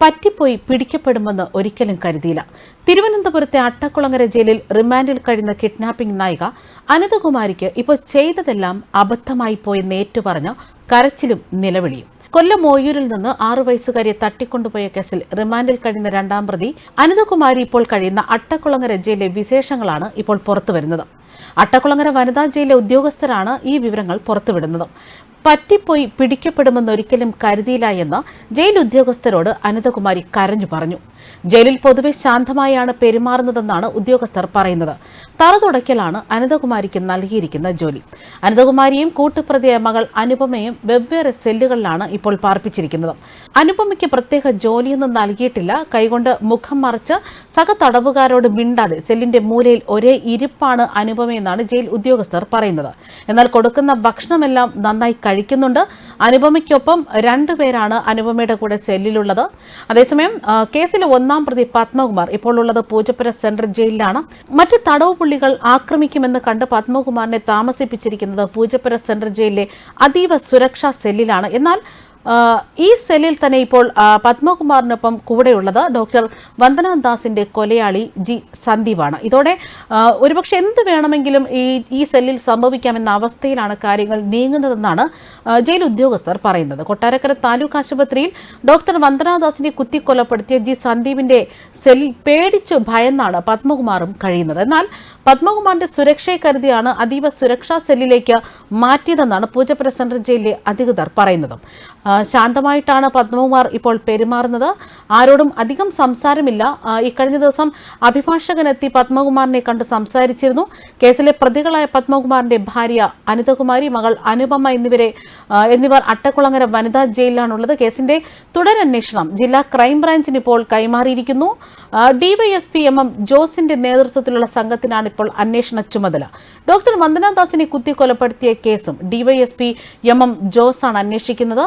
പറ്റിപ്പോയി പിടിക്കപ്പെടുമെന്ന് ഒരിക്കലും കരുതിയില്ല. തിരുവനന്തപുരത്തെ അട്ടക്കുളങ്ങര ജയിലിൽ റിമാൻഡിൽ കഴിയുന്ന കിഡ്നാപ്പിംഗ് നായിക അനന്തകുമാരിക്ക് ഇപ്പോൾ ചെയ്തതെല്ലാം അബദ്ധമായി പോയെന്ന് ഏറ്റുപറഞ്ഞ് കരച്ചിലും നിലവിളിയും. കൊല്ലം ഓയൂരിൽ നിന്ന് ആറു വയസ്സുകാരിയെ തട്ടിക്കൊണ്ടുപോയ കേസിൽ റിമാൻഡിൽ കഴിയുന്ന രണ്ടാം പ്രതി അനന്തകുമാരി ഇപ്പോൾ കഴിയുന്ന അട്ടക്കുളങ്ങര ജയിലിലെ വിശേഷങ്ങളാണ് ഇപ്പോൾ പുറത്തുവരുന്നത്. അട്ടക്കുളങ്ങര വനിതാ ജയിലിലെ ഉദ്യോഗസ്ഥരാണ് ഈ വിവരങ്ങൾ പുറത്തുവിടുന്നത്. പറ്റിപ്പോയി പിടിക്കപ്പെടുമെന്ന് ഒരിക്കലും കരുതിയില്ല എന്ന് ജയിൽ ഉദ്യോഗസ്ഥരോട് അനന്തകുമാരി കരഞ്ഞു പറഞ്ഞു. ജയിലിൽ പൊതുവെ ശാന്തമായാണ് പെരുമാറുന്നതെന്നാണ് ഉദ്യോഗസ്ഥർ പറയുന്നത്. തറ തുടയ്ക്കലാണ് അനന്തകുമാരിക്ക് നൽകിയിരിക്കുന്ന ജോലി. അനന്തകുമാരിയും കൂട്ടുപ്രതിയായ മകൾ അനുപമയും വെവ്വേറെ സെല്ലുകളിലാണ് ഇപ്പോൾ പാർപ്പിച്ചിരിക്കുന്നത്. അനുപമയ്ക്ക് പ്രത്യേക ജോലിയൊന്നും നൽകിയിട്ടില്ല. കൈകൊണ്ട് മുഖം മറച്ച് സഹ തടവുകാരോട് മിണ്ടാതെ സെല്ലിന്റെ മൂലയിൽ ഒരേ ഇരിപ്പാണ് അനുപമയെന്നാണ് ജയിൽ ഉദ്യോഗസ്ഥർ പറയുന്നത്. എന്നാൽ കൊടുക്കുന്ന ഭക്ഷണമെല്ലാം നന്നായി കഴിക്കുന്നുണ്ട്. അനുപമയ്ക്കൊപ്പം രണ്ടുപേരാണ് അനുപമയുടെ കൂടെ സെല്ലിലുള്ളത്. അതേസമയം കേസിലെ ഒന്നാം പ്രതി പത്മകുമാർ ഇപ്പോൾ ഉള്ളത് പൂജപ്പുര സെൻട്രൽ ജയിലിലാണ്. മറ്റ് തടവ് പുള്ളികൾ ആക്രമിക്കുമെന്ന് കണ്ട് പത്മകുമാറിനെ താമസിപ്പിച്ചിരിക്കുന്നത് പൂജപ്പുര സെൻട്രൽ ജയിലിലെ അതീവ സുരക്ഷാ സെല്ലിലാണ്. എന്നാൽ ഈ സെല്ലിൽ തന്നെ ഇപ്പോൾ പത്മകുമാറിനൊപ്പം കൂടെയുള്ളത് ഡോക്ടർ വന്ദനദാസിന്റെ കൊലയാളി ജി സന്ദീപാണ്. ഇതോടെ ഒരുപക്ഷെ എന്ത് വേണമെങ്കിലും ഈ ഈ സെല്ലിൽ സംഭവിക്കാമെന്ന അവസ്ഥയിലാണ് കാര്യങ്ങൾ നീങ്ങുന്നതെന്നാണ് ജയിൽ ഉദ്യോഗസ്ഥർ പറയുന്നത്. കൊട്ടാരക്കര താലൂക്ക് ആശുപത്രിയിൽ ഡോക്ടർ വന്ദനാദാസിനെ കുത്തിക്കൊലപ്പെടുത്തിയ ജി സന്ദീപിന്റെ സെല്ലിൽ പേടിച്ചു ഭയന്നാണ് പത്മകുമാറും കഴിയുന്നത്. എന്നാൽ പത്മകുമാറിന്റെ സുരക്ഷയെ കരുതിയാണ് അതീവ സുരക്ഷാ സെല്ലിലേക്ക് മാറ്റിയതെന്നാണ് പൂജപ്പുര സെൻട്രൽ ജയിലിലെ അധികൃതർ പറയുന്നത്. ശാന്തമായിട്ടാണ് പത്മകുമാർ ഇപ്പോൾ പെരുമാറുന്നത്. ആരോടും അധികം സംസാരമില്ല. ഈ ഇക്കഴിഞ്ഞ ദിവസം അഭിഭാഷകനെത്തി പത്മകുമാറിനെ കണ്ട് സംസാരിച്ചിരുന്നു. കേസിലെ പ്രതികളായ പത്മകുമാറിന്റെ ഭാര്യ അനിതകുമാരി മകൾ അനുപമ എന്നിവരെ എന്നിവർ അട്ടക്കുളങ്ങര വനിതാ ജയിലിലാണുള്ളത്. കേസിന്റെ തുടരന്വേഷണം ജില്ലാ ക്രൈംബ്രാഞ്ചിന് ഇപ്പോൾ കൈമാറിയിരിക്കുന്നു. ഡിവൈഎസ്പി എം എം ജോസിന്റെ നേതൃത്വത്തിലുള്ള സംഘത്തിനാണ് ഇപ്പോൾ അന്വേഷണ ചുമതല. ഡോക്ടർ വന്ദനാദാസിനെ കുത്തിക്കൊലപ്പെടുത്തിയ കേസും ഡിവൈഎസ്പി എം എം ജോസ് ആണ് അന്വേഷിക്കുന്നത്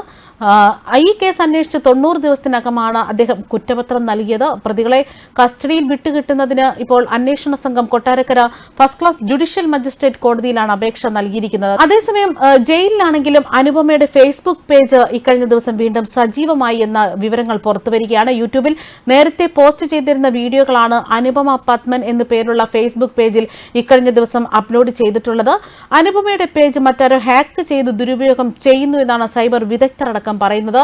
ഈ കേസ് അന്വേഷിച്ച് തൊണ്ണൂറ് ദിവസത്തിനകമാണ് അദ്ദേഹം കുറ്റപത്രം നൽകിയത്. പ്രതികളെ കസ്റ്റഡിയിൽ വിട്ടുകിട്ടുന്നതിന് ഇപ്പോൾ അന്വേഷണ സംഘം Kottarakkara first class judicial magistrate കോടതിയിലാണ് അപേക്ഷ നൽകിയിരിക്കുന്നത്. അതേസമയം ജയിലിലാണെങ്കിലും അനുപമയുടെ ഫേസ്ബുക്ക് പേജ് ഇക്കഴിഞ്ഞ ദിവസം വീണ്ടും സജീവമായി എന്ന വിവരങ്ങൾ പുറത്തുവരികയാണ്. യൂട്യൂബിൽ നേരത്തെ പോസ്റ്റ് ചെയ്തിരുന്ന വീഡിയോകളാണ് അനുപമ പത്മൻ എന്നു പേരുള്ള ഫേസ്ബുക്ക് പേജിൽ ഇക്കഴിഞ്ഞ ദിവസം അപ്ലോഡ് ചെയ്തിട്ടുള്ളത്. അനുപമയുടെ പേജ് മറ്റാരോ ഹാക്ക് ചെയ്ത് ദുരുപയോഗം ചെയ്യുന്നു എന്നാണ് സൈബർ വിദഗ്ധരടക്കം പറയുന്നത്.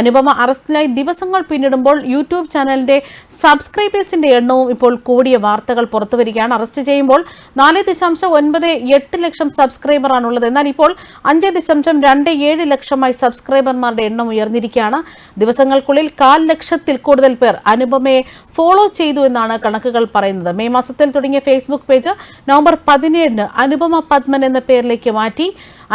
അനുപമ അറസ്റ്റിലായി ദിവസങ്ങൾ പിന്നിടുമ്പോൾ യൂട്യൂബ് ചാനലിന്റെ സബ്സ്ക്രൈബേഴ്സിന്റെ എണ്ണവും ഇപ്പോൾ കൂടിയ വാർത്തകൾ പുറത്തുവരികയാണ്. അറസ്റ്റ് ചെയ്യുമ്പോൾ നാല് ദശാംശം ഒൻപത് എട്ട് ലക്ഷം സബ്സ്ക്രൈബറാണുള്ളത്. എന്നാൽ ഇപ്പോൾ അഞ്ച് ദശാംശം രണ്ട് ഏഴ് ലക്ഷമായി സബ്സ്ക്രൈബർമാരുടെ എണ്ണം ഉയർന്നിരിക്കുകയാണ്. ദിവസങ്ങൾക്കുള്ളിൽ കാൽ ലക്ഷത്തിൽ കൂടുതൽ പേർ അനുപമയെ ഫോളോ ചെയ്തു എന്നാണ് കണക്കുകൾ പറയുന്നത്. മെയ് മാസത്തിൽ തുടങ്ങിയ ഫേസ്ബുക്ക് പേജ് നവംബർ പതിനേഴിന് അനുപമ പത്മൻ എന്ന പേരിലേക്ക് മാറ്റി.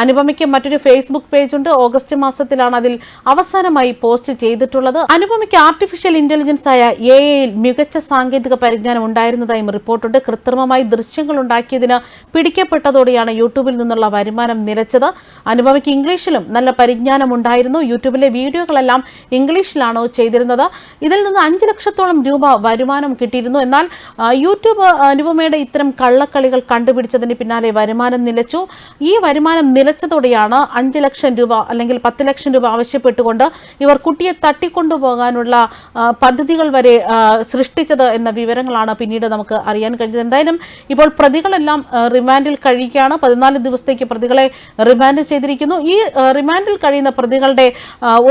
അനുപമയ്ക്ക് മറ്റൊരു ഫേസ്ബുക്ക് പേജ് ഉണ്ട്. ഓഗസ്റ്റ് മാസത്തിലാണ് അതിൽ അവസാനമായി പോസ്റ്റ് ചെയ്തിട്ടുള്ളത്. അനുപമയ്ക്ക് ആർട്ടിഫിഷ്യൽ ഇന്റലിജൻസ് ആയ എ ഐയിൽ മികച്ച സാങ്കേതിക പരിജ്ഞാനം ഉണ്ടായിരുന്നതായും റിപ്പോർട്ടുണ്ട്. കൃത്രിമമായി ദൃശ്യങ്ങൾ ഉണ്ടാക്കിയതിന് പിടിക്കപ്പെട്ടതോടെയാണ് യൂട്യൂബിൽ നിന്നുള്ള വരുമാനം നിലച്ചത്. അനുപമയ്ക്ക് ഇംഗ്ലീഷിലും നല്ല പരിജ്ഞാനം ഉണ്ടായിരുന്നു. യൂട്യൂബിലെ വീഡിയോകളെല്ലാം ഇംഗ്ലീഷിലാണോ ചെയ്തിരുന്നത്. ഇതിൽ നിന്ന് അഞ്ച് ലക്ഷത്തോളം രൂപ വരുമാനം കിട്ടിയിരുന്നു. എന്നാൽ യൂട്യൂബ് അനുപമയുടെ ഇത്തരം കള്ളക്കളികൾ കണ്ടുപിടിച്ചതിന് പിന്നാലെ വരുമാനം നിലച്ചു. ഈ വരുമാനം നിലച്ചതോടെയാണ് അഞ്ച് ലക്ഷം രൂപ അല്ലെങ്കിൽ പത്ത് ലക്ഷം രൂപ ആവശ്യപ്പെട്ടുകൊണ്ട് ഇവർ കുട്ടിയെ തട്ടിക്കൊണ്ടുപോകാനുള്ള പദ്ധതികൾ വരെ സൃഷ്ടിച്ചത് എന്ന വിവരങ്ങളാണ് പിന്നീട് നമുക്ക് അറിയാൻ കഴിഞ്ഞത്. എന്തായാലും ഇപ്പോൾ പ്രതികളെല്ലാം റിമാൻഡിൽ കഴിയുകയാണ്. പതിനാല് ദിവസത്തേക്ക് പ്രതികളെ റിമാൻഡ് ചെയ്തിരിക്കുന്നു. ഈ റിമാൻഡിൽ കഴിയുന്ന പ്രതികളുടെ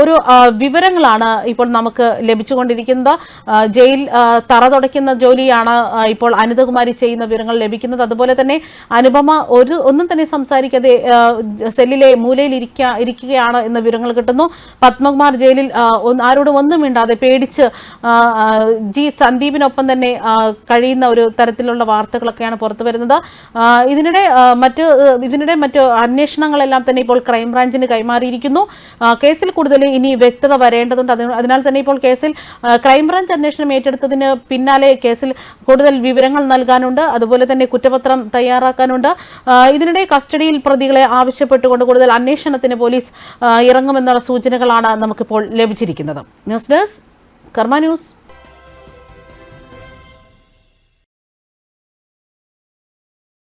ഒരു വിവരങ്ങളാണ് ഇപ്പോൾ നമുക്ക് ലഭിച്ചുകൊണ്ടിരിക്കുന്നത്. ജയിൽ തറ തുടയ്ക്കുന്ന ജോലിയാണ് ഇപ്പോൾ അനിതകുമാരി ചെയ്യുന്ന വിവരങ്ങൾ ലഭിക്കുന്നത്. അതുപോലെ തന്നെ അനുപമ ഒരു ഒന്നും തന്നെ സംസാരിക്കാതെ സെല്ലിലെ മൂലയിൽ ഇരിക്ക ഇരിക്കുകയാണ് എന്ന വിവരങ്ങൾ കിട്ടുന്നു. പത്മകുമാർ ജയിലിൽ ആരോടും ഒന്നും മിണ്ടാതെ പേടിച്ച് ജി സന്ദീപിനൊപ്പം തന്നെ കഴിയുന്ന ഒരു തരത്തിലുള്ള വാർത്തകളൊക്കെയാണ് പുറത്തു വരുന്നത്. ഇതിനിടെ മറ്റ് ഇതിനിടെ മറ്റ് അന്വേഷണങ്ങളെല്ലാം തന്നെ ഇപ്പോൾ ക്രൈംബ്രാഞ്ചിന് കൈമാറിയിരിക്കുന്നു. കേസിൽ കൂടുതൽ ഇനി വ്യക്തത വരേണ്ടതുണ്ട്. അത് അതിനാൽ തന്നെ ഇപ്പോൾ കേസിൽ ക്രൈംബ്രാഞ്ച് അന്വേഷണം ഏറ്റെടുത്തതിന് പിന്നാലെ കേസിൽ കൂടുതൽ വിവരങ്ങൾ നൽകാനുണ്ട്. അതുപോലെ തന്നെ കുറ്റപത്രം തയ്യാറാക്കാനുണ്ട്. ഇതിനിടെ കസ്റ്റഡിയിൽ പ്രതികളെ ആവശ്യപ്പെട്ടുകൊണ്ട് കൂടുതൽ അന്വേഷണത്തിന് പോലീസ് ഇറങ്ങുമെന്നുള്ള സൂചനകളാണ് നമുക്കിപ്പോൾ ലഭിച്ചിരിക്കുന്നത്. News desk Karma news.